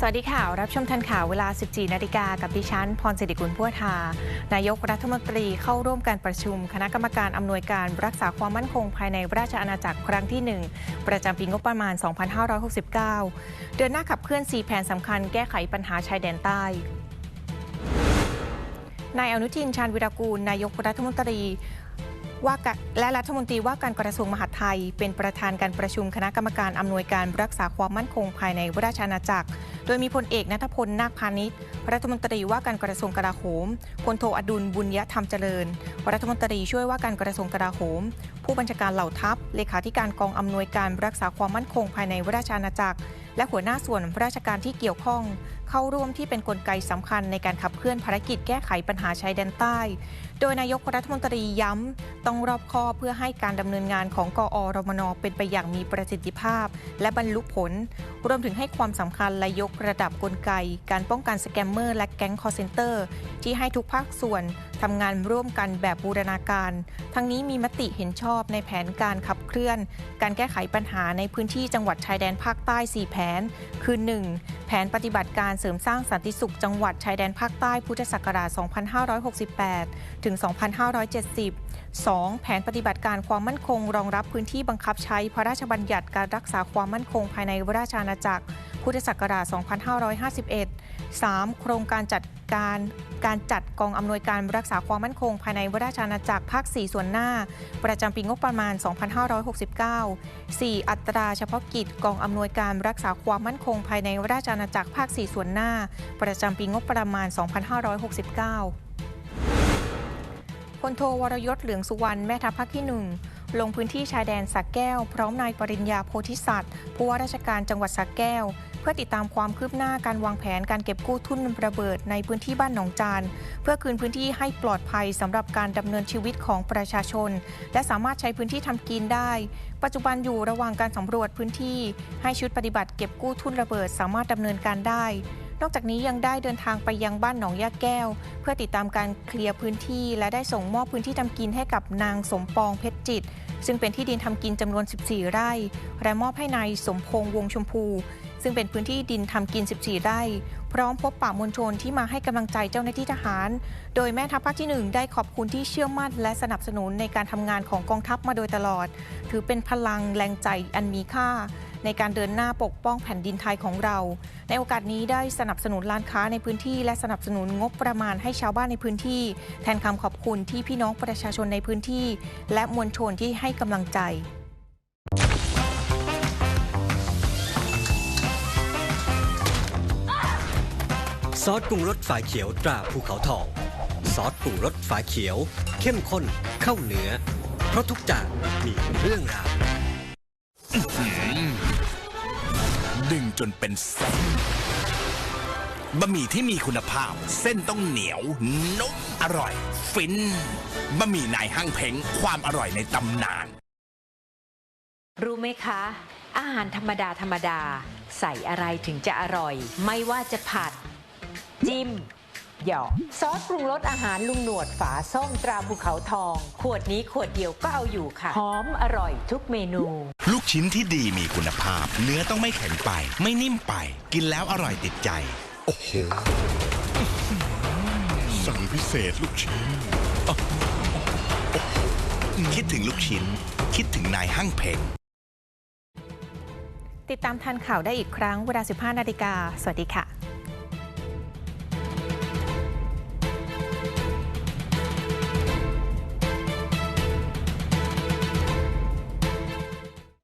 สวัสดีค่ะ รับชมทันข่าวเวลา 14 นาฬิกากับดิฉัน พรสิริกุลพัวทา นายกรัฐมนตรีเข้าร่วมการประชุม คณะกรรมการอำนวยการรักษาความมั่นคงภายในราชอาณาจักรครั้งที่ 1 ประจำปีงบประมาณ 2569 เดือนหน้าขับเคลื่อน 4 แผนสำคัญแก้ไขปัญหาชายแดนใต้นายอนุทินชาญวิรากูล นายกรัฐมนตรี ว่าการและรัฐมนตรีว่าการกระทรวงมหาดไทย เป็นประธานการประชุมคณะกรรมการอำนวยการรักษาความมั่นคงภายในราชอาณาจักร โดยมีพลเอกนัทพลนาคพาณิชย์รัฐมนตรีว่าการกระทรวงกลาโหมพลโทอดุลบุญยธรรมเจริญ รัฐมนตรีช่วยว่าการกระทรวงกลาโหม ผู้บัญชาการเหล่าทัพ เลขาธิการกองอำนวยการรักษาความมั่นคงภายในราชอาณาจักร และหัวหน้าส่วนราชการที่เกี่ยวข้อง เข้าร่วมที่เป็นนกลไกสำคัญในการขับเคลื่อนภารกิจแก้ไขปัญหาชายแดนใต้ โดยนายกรัฐมนตรีย้ำต้องรอบคอบเพื่อให้การดำเนินงานของกอรมนเป็นไปอย่างมีประสิทธิภาพ และบรรลุผล รวมถึงให้ความสำคัญและยกระดับกลไก การป้องกันสแกมเมอร์และแก๊งคอร์เซนเตอร์ ที่ให้ทุกภาคส่วน ทำงานร่วมกันแบบบูรณาการ ทั้งนี้มีมติเห็นชอบในแผนการขับเคลื่อน การแก้ไขปัญหาในพื้นที่จังหวัดชายแดนภาคใต้ 4 แผน คือ 1. แผนปฏิบัติการเสริมสร้างสันติสุขจังหวัดชายแดนภาคใต้พุทธศักราช 2568 ถึง 2570 2. แผนปฏิบัติการความมั่นคง รองรับพื้นที่บังคับใช้พระราชบัญญัติการรักษาความมั่นคงภายในราชอาณาจักร พุทธศักราช 2551 3. โครงการจัดการการจัดกองอำนวยการรักษาความมั่นคง ภายในวราชอาณาจักรภาค 4 ส่วนหน้า ประจำปีงบประมาณ 2569 4. อัตราเฉพาะกิจกองอำนวยการรักษาความมั่นคง ภายในวราชอาณาจักรภาค 4 ส่วนหน้า ประจำปีงบประมาณ 2569พลโทวรยศเหลืองสุวรรณแม่ทัพภาคที่หนึ่งลงพื้นที่ชายแดนสักแก้ว พร้อมนายปริญญาโพธิสัตว์ผู้ว่าราชการจังหวัดสักแก้ว พื่อติดตามความคืบหน้าการวางแผนการเก็บกู้ทุนระเบิดในพื้นที่บ้านหนองจาน เพื่อคืนพื้นที่ให้ปลอดภัยสำหรับการดำเนินชีวิตของประชาชน และสามารถใช้พื้นที่ทำกินได้ ปัจจุบันอยู่ระหว่างการสำรวจพื้นที่ ให้ชุดปฏิบัติเก็บกู้ทุนระเบิด สามารถดำเนินการได้นอกจากนี้ยังได้เดินทางไปยังบ้านหนองยาแก้ว เพื่อติดตามการเคลียร์พื้นที่ และได้ส่งมอบพื้นที่ทำกินให้กับนางสมปองเพชรจิต ซึ่งเป็นที่ดินทำกินจำนวน 14 ไร่ และมอบให้นายสมพงษ์วงชมพู ซึ่งเป็นพื้นที่ดินทำกิน 14 ไร่ พร้อมพบป่ามวลชนที่มาให้กำลังใจเจ้าหน้าที่ทหาร โดยแม่ทัพภาคที่ 1 ได้ขอบคุณที่เชื่อมั่นและสนับสนุนในการทำงานของกองทัพมาโดยตลอด ถือเป็นพลังแรงใจอันมีค่า ในการเดินหน้าปกป้องแผ่นดินไทยของเรา ในโอกาสนี้ได้สนับสนุนร้านค้าในพื้นที่ และสนับสนุนงบประมาณให้ชาวบ้านในพื้นที่ แทนคำขอบคุณที่พี่น้องประชาชนในพื้นที่ และมวลชนที่ให้กำลังใจ ซอสปรุงรสฝาเขียวตราภูเขาทอง ซอสปรุงรสฝาเขียว เข้มข้นเข้าเนื้อ เพราะทุกจานมีเรื่องราวดึงจนเป็นเส้นบะหมี่ที่มีคุณภาพ เส้นต้องเหนียว นุ่มอร่อย ฟินบะหมี่นายห้างเพ้งความอร่อยในตำนาน รู้ไหมคะ อาหารธรรมดาธรรมดา ใส่อะไรถึงจะอร่อย ไม่ว่าจะผัด จิ้ม หยอกซอสปรุงรสอาหารลุงหนวดฝาส้มตราภูเขาทอง ขวดนี้ขวดเดียวก็เอาอยู่ค่ะ หอมอร่อยทุกเมนู ลูกชิ้นที่ดีมีคุณภาพ เนื้อต้องไม่แข็งไป ไม่นิ่มไป กินแล้วอร่อยติดใจ โอ้โหสั่งพิเศษลูกชิ้นอะโอ้โหคิดถึงลูกชิ้น คิดถึงนายห้างเพ้งติดตามทันข่าวได้อีกครั้งเวลา 15 นาฬิกา สวัสดีค่ะ